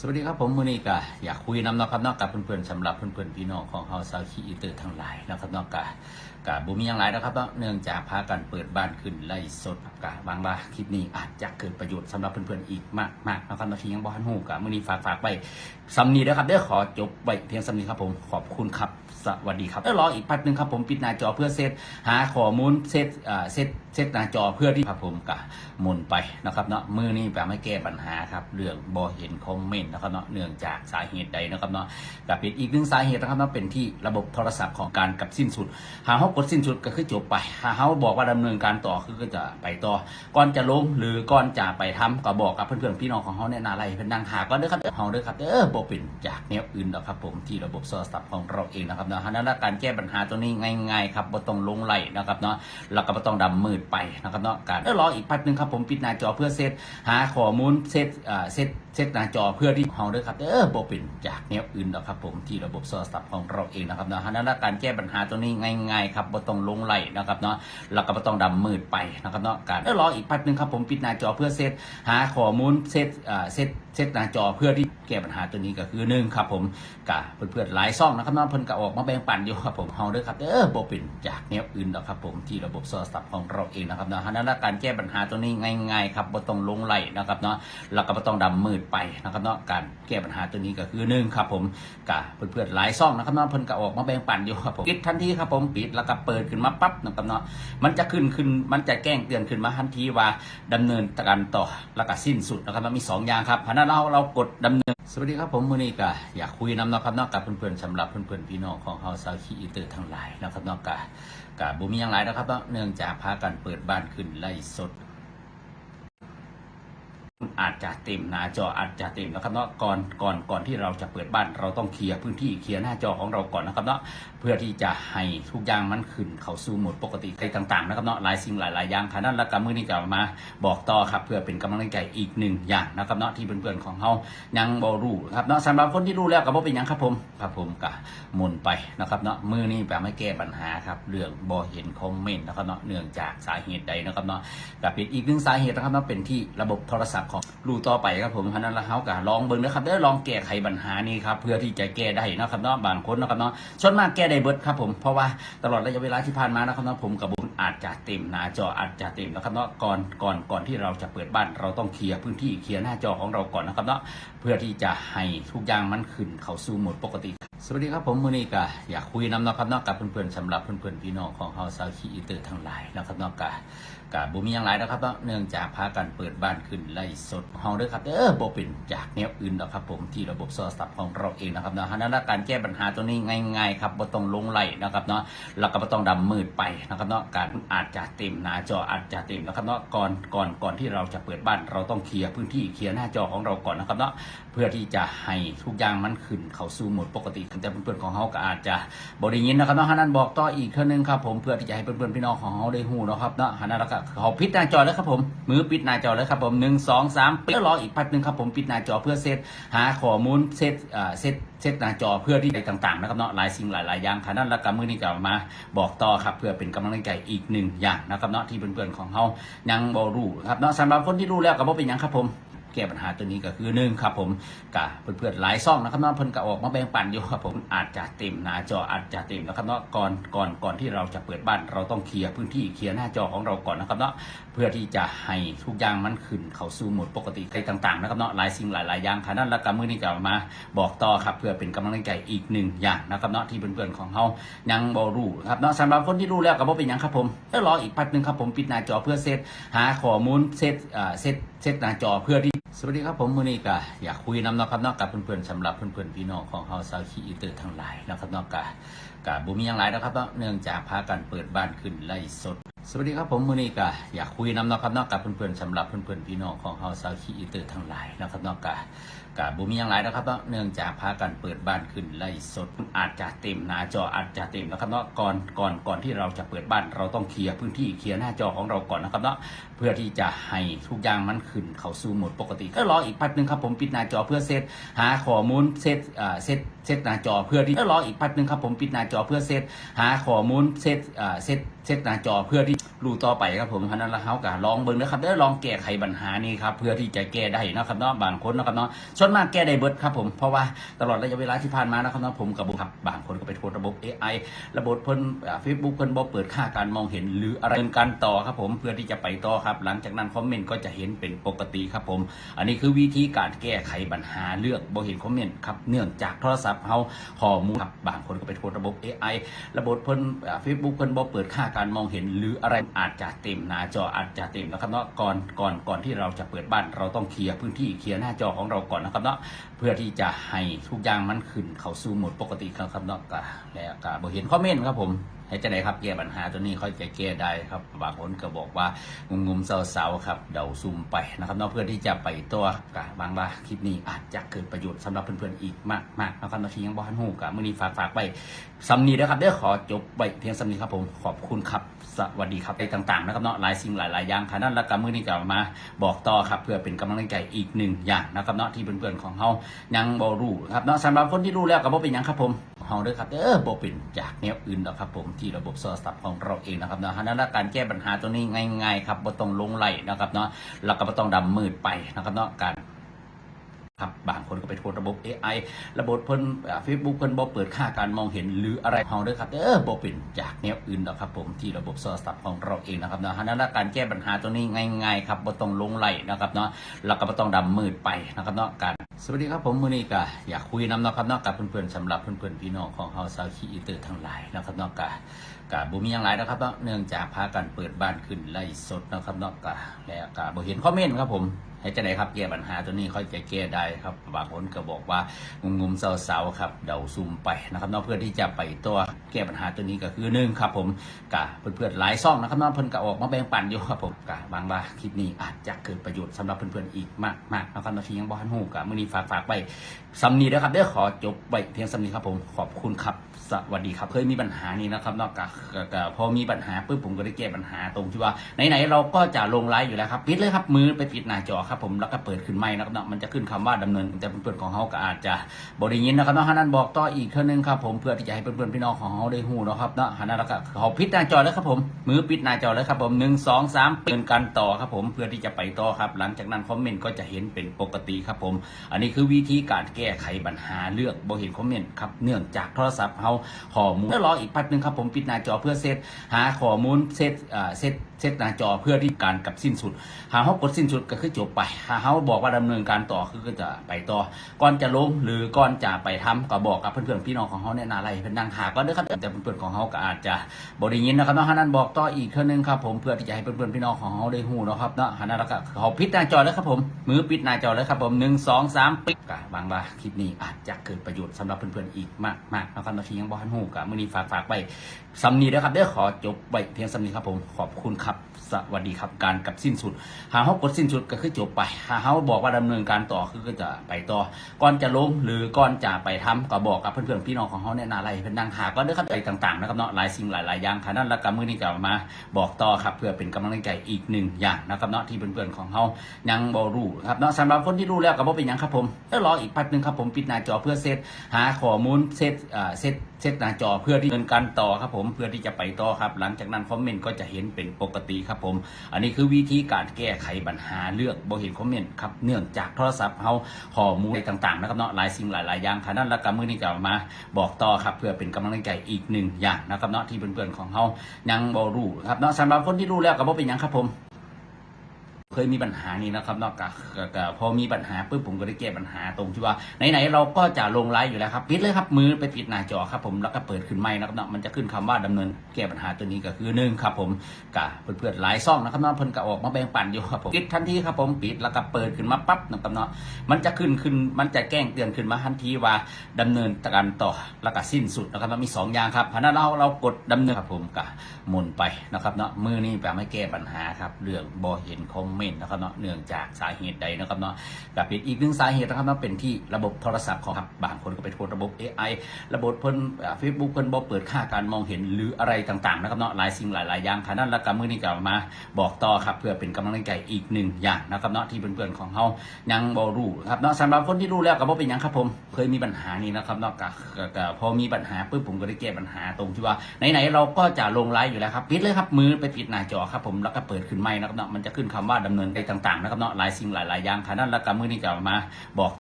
สวัสดีครับผมมือนี้กะอยากคุยน้ำนะครับนอกกับเพื่อนๆสำหรับเพื่อนๆพี่น้องของเฮาซาวคีอีเตอร์ทั้งหลายนะครับนอกกะ กะบุมีอย่างไรนะครับเนื่องจากพากันเปิดบ้านขึ้นไล่สดกะบางว่าคลิปนี้อาจจะเกิดประโยชน์สำหรับเพื่อนๆอีกมากมากนะครับเนาะที่ยังบ่ทันฮู้กะมื้อนี้ฝากฝากไปสำนีนะครับเด้อขอจบไว้เพียงสำนีครับผมขอบคุณครับสวัสดีครับเดี๋ยวรออีกแป๊บนึงครับผมปิดหน้าจอเพื่อเซตหาข้อมูลเซตอ่าเซตเซตหน้าจอเพื่อที่ครับผมกะหมุนไปนะครับเนาะมือนี้แปลไม่แก้ปัญหาครับเรื่องบอเห็นคอมเมนต์นะครับเนาะเนื่องจากสาเหตุใดนะครับเนาะกับเป็นอีกหนึ่งสาเหตุนะครับเนาะเป็นที่ระบบโทรศัพท์ของการกับสิ้นสุดหาเขากดสิ้นสุดก็คือจบไปหาเขาบอกว่าดำเนินการต่อคือก็จะไปต่อ ก่อนจะลงหรือก่อนจะไปทำก็บอกกับเพื่อนๆพี่น้องของเขาเนี่ยนาอะไรเพื่อนนางหาก็เด้อครับเฮาเด้อครับเด้อบ่เป็นจากแนวอื่นหรอกครับผมที่ระบบโทรศัพท์ของเราเองนะครับเนาะฉะนั้นล้วการแก้ปัญหาตัวนี้ง่ายๆครับบ่ต้องลงไหลนะครับเนาะแล้วก็บ่ต้องดำมืดไปนะครับเนาะการเดี๋ยวรออีกแป๊บนึงครับผมปิดหน้าจอเพื่อเซตหาข้อมูลเซตอ่าเซตเซตหน้าจอเพื่อที่เฮาเด้อครับเด้อบ่เป็นจากแนวอื่นหรอกครับผมที่ระบบโทรศัพท์ของเราเองนะครับเนาะฉะนั้นล้วการแก้ปัญหาตัวนี้ง่ายๆครับบ่ต้องลงไหลนะครับเนาะแล้วก็บ่ต้องดำมืดไปนะครับเนาะการเดี๋ยวรออีกแป๊บนึงครับผมปิดหน้าจอเพื่อเซตหาข้อมูลเซตอ่าเซตเซตหน้าจอเพื่อที่แก้ปัญหาตัวนี้ก็คือหนึ่งครับผมกะเพื่อนๆหลายซ่องนะครับเนาะเพิ่นก็ออกมาแบ่งปันอยู่ครับผมเฮาเด้อครับเด้อบ่เป็นจากแนวอื่นหรอกครับผมที่ระบบโทรศัพท์ของเราเองนะครับเนาะฉะนั้นล้วการแก้ปัญหาตัวนี้ง่ายๆครับบ่ต้องลงไหลนะครับเนาะแล้วก็บ่ต้องดำมืดไปนะครับเนาะการแก้ปัญหาตัวนี้ก็คือหนึ่งครับผมกะเพื่อนๆหลายซ่องนะครับเนาะเพิ่นก็ออกมาแบ่งปันอยู่ครับผมปิดทันทีครับผมปิดแล้วก็เปิดขึ้นมาปั๊บนะครับเนาะมันจะขึ้นขึ้นมันจะแจ้งเตือนขึ้นมาทันทีว่าดำเนินการต่อแล้วก็สิ้นสุดนะครับมันมีสองอย่างครับเพราะฉะนั้นเราเรากดดำเนิน สวัสดีครับผมมือนี้กะอยากคุยน้ำเนาะครับนอกกับเพื่อนๆสำหรับเพื่อนๆพี่น้องของเฮาซาวคีอีเตอร์ทั้งหลายนะครับนอกกะกะบุมีอย่างไรนะครับเนื่องจากพากันเปิดบ้านขึ้นไล่สด อาจจะเต็มหน้าจออาจจะเต็มนะครับเนาะก่อนก่อนก่อนที่เราจะเปิดบ้าน เราต้องเคลียร์พื้นที่เคลียร์หน้าจอของเราก่อนนะครับเนาะเพื่อที่จะให้ทุกอย่างมันขึ้นเข้าสู่โหมดปกติอะไรต่างๆนะครับเนาะหลายสิ่งหลายๆอย่างขนาดและกำมือนี้จะมาบอกต่อครับเพื่อเป็นกำลังใจอีกหนึ่งอย่างนะครับเนาะที่เพื่อนๆของเรายังบ่รู้ครับเนาะสำหรับคนที่รู้แล้วก็บ่เป็นยังครับผมครับผมก็หมุนไปนะครับเนาะมือนี้แบบไม่แก้ปัญหาครับเรื่องบ่เห็นคอมเมนต์นะครับเนาะเนื่องจากสาเหตุใดนะครับเนาะก็เป็นอีกหนึ่งสาเหตุนะครับนั่นเป็นที่ระบบโทรศัพท์ของรูต่อไปครับผมเพราะนั้นแล้วเขาก็ลองเบิ่งนะครับเด้อลองแก้ไขปัญหานี้ครับเพื่อที่จะแก้ได้นะครับเนาะบางคนนะครับเนาะส่วนมากแก้ได้เบิดครับผมเพราะว่าตลอดระยะเวลาที่ผ่านมานะครับเนาะผมกับบุญอาจจะเต็มหน้าจออาจจะเต็มนะครับเนาะก่อนก่อนก่อนที่เราจะเปิดบ้านเราต้องเคลียร์พื้นที่เคลียร์หน้าจอของเราก่อนนะครับเนาะเพื่อที่จะให้ทุกอย่างมันขึ้นเข้าสู่โหมดปกติ สวัสดีครับผมมือนี้กะอยากคุยน้ำเนาะครับนาะกับเพื่อนๆสำหรับเพื่อนๆพี่น้องของเฮาซาวคีอีเตอร์ทั้งหลายนะครับนาะกะกะบุมีอย่างไรนะครับเนื่องจากพากันเปิดบ้านขึ้นไล่สดเฮาด้อครับเด้อบ่เป็นจากแนวอื่นหรอกครับผมที่ระบบโทรศัพท์ของเราเองนะครับเนาะนั้นล้วการแก้ปัญหาตัวนี้ง่ายๆครับบ่ต้องลงไหลนะครับเนาะแล้วก็บ่ต้องดำมืดไปนะครับเนาะการอาจจะเต็มหน้าจออาจจะเต็มนะครับเนาะก่อนก่อนก่อนที่เราจะเปิดบ้านเราต้องเคลียร์พื้นที่เคลียร์หน้าจอของเราก่อนนะครับเนาะเพื่อที่จะให้ทุกอย่างมันขึ้นเข้าสู่โหมดปกติแต่เพื่อนๆของเขาก็อาจจะบริยินนะครับเนาะฮานั้นบอกต่ออีกเท่านึงครับผมเพื่อที่จะให้เพื่อนๆพี่น้องของเขาได้หูนะครับเนาะฮานั้นแล้วก็เขาปิดหน้าจอแล้วครับผมมือปิดหน้าจอแล้วครับผมหนึ่งสองสามปิดรออีกแป๊บนึงครับผมปิดหน้าจอเพื่อเซตหาข้อมูลเซตอ่าเซตเซตหน้าจอเพื่อที่อะไรต่างๆนะครับเนาะหลายสิ่งหลายๆอย่างขนาดแล้วก็มือนี้จะมาบอกต่อครับเพื่อเป็นกำลังใจอีกหนึ่งอย่างนะครับเนาะที่เพื่อนๆของเขายังบรู้ครับเนาะสำหรับคนที่รู้แล้วก็บ่เป็นยังครับผม แก้ปัญหาตัวนี้ก็คือหนึ่งครับผมกะเพื่อนๆหลายซ่องนะครับเนาะเพิ่นก็ออกมาแบ่งปันอยู่ครับผมอาจจะเต็มหน้าจออาจจะเต็มนะครับเนาะก่อนก่อนก่อนที่เราจะเปิดบ้านเราต้องเคลียร์พื้นที่เคลียร์หน้าจอของเราก่อนนะครับเนาะเพื่อที่จะให้ทุกอย่างมันขึ้นเข้าสู่โหมดปกติอะไรต่างๆนะครับเนาะหลายสิ่งหลายๆอย่างขนาดแล้วก็มื้อนี้จะมาบอกต่อครับเพื่อเป็นกำลังใจอีกหนึ่งอย่างนะครับเนาะที่เพื่อนๆของเรายังบ่รู้ครับเนาะสำหรับคนที่รู้แล้วก็บ่เป็นหยังครับผมเดี๋ยวรออีกแป๊บนึงครับผมปิดหน้าจอเพื่อเซตหาข้อมูลเซตอ่าเซตเซตหน้าจอเพื่อที่สวัสดีครับผมมือนี้กะอยากคุยน้ำเนาะครับนอกกับเพื่อนๆสำหรับเพื่อนๆพี่น้องของเฮาซาวคีอีเตอร์ทั้งหลายนะครับนอกกะ กะบุมีอย่างไรนะครับเนาะเนื่องจากพากันเปิดบ้านขึ้นไล่สด สวัสดีครับผมมือนี้กะอยากคุยน้ำเนาะครับเนอกกับเพื่อนๆสำหรับเพื่อนๆพี่น้องของเฮาซาวคีอีเตอร์ทั้งหลายนะครับเนอกกะกะบุมีอย่างไรนะครับเนาะเนื่องจากพากันเปิดบ้านขึ้นไล่สด อาจจะเต็มหน้าจออาจจะเต็มนะครับเนาะก่อนก่อนก่อนที่เราจะเปิดบ้านเราต้องเคลียร์พื้นที่เคลียร์หน้าจอของเราก่อนนะครับเนาะเพื่อที่จะให้ทุกอย่างมันขึ้นเข้าสู่โหมดปกติ ก็รออีกแป๊บนึงครับผมปิดหน้าจอเพื่อเซตหาข้อมูลเซตอ่าเซตเซตหน้าจอเพื่อที่ก็รออีกแป๊บนึงครับผมปิดหน้าจอเพื่อเซตหาข้อมูลเซตเซต เซตหน้าจอเพื่อที่รู้ต่อไปครับผมเพราะนั้นแล้วเฮาก็ลองเบิ่งนะครับเด้ลองแก้ไขปัญหานี้ครับเพื่อที่จะแก้ได้นะครับเนาะบางคนนะครับเนาะส่วนมากแก้ได้เบิดครับผมเพราะว่าตลอดระยะเวลาที่ผ่านมานะครับเนาะผมกับบุครับบางคนก็ไปโทษระบบ AI ระบบเพิ่นเฟซบุ๊กเพิ่นบ่เปิดค่าการมองเห็นหรืออะไรเป็นการต่อครับผมเพื่อที่จะไปต่อครับ หลังจากนั้นคอมเมนต์ก็จะเห็นเป็นปกติครับผม อันนี้คือวิธีการแก้ไขปัญหาเลือกบ่เห็นคอมเมนต์ครับเนื่องจากโทรศัพท์เฮาข้อมูลครับบางคนก็ไปโทษระบบ AI ระบบเพิ่นเฟซบุ๊กเพิ่นบ่เปิดค่าการมองเห็นหรืออะไรอาจจะเต็มหน้าจออาจจะเต็มนะครับเนาะก่อนก่อนก่อนที่เราจะเปิดบ้านเราต้องเคลียร์พื้นที่เคลียร์หน้าจอของเราก่อนนะครับเนาะเพื่อที่จะให้ทุกอย่างมันขึ้นเข้าสู่โหมดปกติครับเนาะก็แล้วก็บ่เห็นคอมเมนต์ครับผม ให้จะได้ครับแก้ปัญหาตัวนี้ค่อยจะแก้ได้ครับบางคนก็บอกว่างุมงุมๆเศร้าๆครับเดาซุ่มไปนะครับนาะเพื่อที่จะไปตัวกับบางว่าคลิปนี้อาจจะเกิดประโยชน์สำหรับเพื่อนๆอีกมากมากนะครับนาทียังบ้านหูกับมือนี้ฝากฝากไปสำนีเด้อครับเด้อขอจบไปเพียงสำนีครับผมขอบคุณครับสวัสดีครับในต่างๆนะครับเนาะหลายสิ่งหลายๆอย่างขนาดแล้วก็มือนี้จะมาบอกต่อครับเพื่อเป็นกำลังใจอีกหนึ่งอย่างนะครับเนาะที่เพื่อนๆของเฮายังบ่รู้ครับเนาะสำหรับคนที่รู้แล้วก็บ่เป็นยังครับผม เฮาเด้อครับเด้อบ่เป็นจากแนวอื่นหรอกครับผมที่ระบบโทรศัพท์ของเราเองนะครับเนาะฉะนั้นล้วการแก้ปัญหาตัวนี้ง่ายๆครับบ่ต้องลงไหลนะครับเนาะแล้วก็บ่ต้องดำมืดไปนะครับเนาะการครับบางคนก็ไปโทษระบบ AI ระบบเพิ่นเฟซบุ๊กเพิ่นบ่เปิดค่าการมองเห็นหรืออะไรเฮาเด้อครับเด้อบ่เป็นจากแนวอื่นหรอกครับผมที่ระบบโทรศัพท์ของเราเองนะครับเนาะฉะนั้นล้วการแก้ปัญหาตัวนี้ง่ายๆครับบ่ต้องลงไหลนะครับเนาะแล้วก็บ่ต้องดำมืดไปนะครับเนาะการ สวัสดีครับผมมือนี้กะอยากคุยนำนาะครับนอกกับเพื่อนๆสำหรับเพื่อนๆพี่น้องของเฮาซาวคีอีเตอร์ทั้งหลายนะครับนอกกะกะบ่มีอย่างไรนะครับเนื่องจากพากันเปิดบ้านขึ้นไล่สดนะครับนอกกะและกะบ่เห็นคอมเมนต์ครับผมให้จะได้ครับแก้ปัญหาตัวนี้ค่อยจะแก้ได้ครับบางคนก็บอกว่างุมๆเศร้าๆครับเดาซุ่มไปนะครับนาะเพื่อที่จะไปตัวแก้ปัญหาตัวนี้ก็คือหนึ่งครับผมกะเพื่อนๆหลายซ่องนะครับเนาะเพิ่อนก็ออกมาแบ่งปันอยู่ครับผมกะบางว่าคลิปนี้อาจจะเกิดประโยชน์สำหรับเพื่อนๆอีกมากมากๆนะครับนาทียังบ่ทันฮู้กะมื้อนี้ฝากฝากไปสำนีเด้อครับเด้อขอจบไปเพียงสำนีครับผมขอบคุณครับสวัสดีครับเคยมีปัญหานี้นะครับนอกจากพอมีปัญหาปุ๊บผมก็ได้แก้ปัญหาตรงที่ว่าไหนๆเราก็จะลงไลฟ์อยู่แล้วครับปิดเลยครับมือไปปิดหน้าจอครับผมแล้วก็เปิดขึ้นไม้นะครับเนาะมันจะขึ้นคำว่าดำเนิน แต่เพื่อนๆของเขาก็อาจจะบริยินนะครับเนาะฮันนันบอกต่ออีกเท่านึงครับผมเพื่อที่จะให้เพื่อนๆพี่น้องของเขาได้หูนะครับเนาะฮันนันแล้วก็ขอปิดหน้าจอเลยครับผมมือปิดหน้าจอเลยครับผมหนึ่งสองสามเปิดกันต่อครับผมเพื่อที่จะไปต่อครับ หลังจากนั้นคอมเมนต์ก็จะเห็นเป็นปกติครับผม อันนี้คือวิธีการแก้ไขปัญหาเลือกบ่เห็นคอมเมนต์ครับเนื่องจากโทรศัพท์เฮาข้อมูลแล้วรออีกแป๊บนึงครับผมปิดหน้าจอเพื่อเซตหาข้อมูลเซตอ่าเซต เซตหน้าจอเพื่อที่การกับสิ้นสุด หาเฮากดสิ้นสุดก็คือจบไป หาเฮาบอกว่าดำเนินการต่อคือก็จะไปต่อ ก่อนจะลงหรือก่อนจะไปทำก็บอกกับเพื่อนๆพี่น้องของเฮาเนี่ยนาอะไรเป็นนางหาก็เด้ครับแต่เพื่อนๆของเฮาก็อาจจะบ่ได้ยินนะครับเนาะฮันนันบอกต่ออีกเท่านึงครับผมเพื่อที่จะให้เพื่อนๆพี่น้องของเฮาได้ฮู้เนะครับเนาะฮันนันแล้วก็ขอปิดหน้าจอเลยครับผมมือปิดหน้าจอเลยครับผมหนึ่งสองสามปิดก็บางว่าคลิปนี้อาจจะเกิดประโยชน์สำหรับเพื่อนๆอีกมากมากนะครับนาทียังบ่ทันฮู้กับมือนี้ฝากฝากไปสำนีเด้อครับเด้อขอจบไปเพียงสำนีครับผมขอบคุณครับสวัสดีครับการกับสิ้นสุด หาเฮากดสิ้นสุดก็คือจบไป หาเฮาบอกว่าดำเนินการต่อคือก็จะไปต่อ ก่อนจะลงหรือก่อนจะไปทำก็บอกกับเพื่อนๆพี่น้องของเฮาเนี่ยนาอะไรเป็นนางหาก็เด้อครับไปต่างๆนะครับเนาะหลายสิ่งหลายๆอย่างขนาดแล้วก็มื้อนี้จะมาบอกต่อครับเพื่อเป็นกำลังใจอีกหนึ่งอย่างนะครับเนาะที่เพื่อนๆของเฮายังบ่รู้ครับเนาะสำหรับคนที่รู้แล้วก็บ่เป็นยังครับผมเดี๋ยวรออีกแป๊บนึงครับผมปิดหน้าจอเพื่อเซตหาข้อมูลเซตอ่าเซตเซตหน้าจอเพื่อที่ดำเนินการต่อครับผมเพื่อที่จะไปต่อครับ หลังจากนั้นคอมเมนต์ก็จะเห็นเป็นปกติครับผม อันนี้คือวิธีการแก้ไขปัญหาเลือกบ่เห็นคอมเมนต์ครับเนื่องจากโทรศัพท์เขาข้อมูลต่างๆนะครับเนาะหลายสิ่งหลายๆอย่างขนาดแล้วก็มื้อนี้จะมาบอกต่อครับเพื่อเป็นกำลังใจอีกหนึ่งอย่างนะครับเนาะที่เพื่อนๆของเขายังบอรู้ครับเนาะสำหรับคนที่รู้แล้วก็บ่เป็นยังครับผม ยมีปัญหานี้นะครับนอกจากพอมีปัญหาปุ๊บผมก็ได้แก้ปัญหาตรงที่ว่าไหนๆเราก็จะลงไลฟ์อยู่แล้วครับปิดเลยครับมือไปปิดหน้าจอครับผมแล้วก็เปิดขึ้นไม้นะครับเนาะมันจะขึ้นคำว่าดำเนินแก้ปัญหาตัวนี้ก็คือหนึ่งครับผมกับเพื่อนๆหลายซ่องนะครับเนาะเพิ่นก็ออกมาแบ่งปันอยู่ครับผมปิดทันทีครับผมปิดแล้วก็เปิดขึ้นมาปั๊บนะครับเนาะมันจะขึ้นขึ้นมันจะแจ้งเตือนขึ้นมาทันทีว่าดำเนินการต่อแล้วก็สิ้นสุดนะครับมันมีสองอย่างครับเพราะนั้นเราเรากดดำเนินครับผมกับหมุนไปนะครับเนาะมือนี้แบบไม่แก้ปัญหาครับเรื่องบอเห็นคอมเมนนนะครับเนาะเนื่องจากสาเหตุใดนะครับเนาะกับเป็นอีกหนึ่งสาเหตุนะครับเนาะเป็นที่ระบบโทรศัพท์ของบางคนก็ไปโทษระบบ AI ระบบเพิ่นเฟซบุ๊กเพิ่นบ่เปิดค่าการมองเห็นหรืออะไรต่างๆนะครับเนาะหลายสิ่งหลายๆอย่างค่ะนั่นละก็มื้อนี้ก็มาบอกต่อครับเพื่อเป็นกำลังใจอีกหนึ่งอย่างนะครับเนาะที่เพื่อนๆของเฮายังบ่รู้ครับเนาะสำหรับคนที่รู้แล้วก็บ่เป็นยังครับผมเคยมีปัญหานี้นะครับเนาะก็ก็ก็พอมีปัญหาปุ๊บผมก็ได้แก้ปัญหาตรงที่ว่าไหนๆเราก็จะลงไลฟ์อยู่แล้วครับปิดเลยครับมือไปปิดหน้าจอครับผมแล้วก็เปิดขึ้นไมค์นะครับเนาะมันจะขึ้นคำว่าดำเนินไปต่างๆนะครับเนาะหลายสิ่งหลายๆอย่างค่ะนั่นและก็มื้อนี้จะมาบอก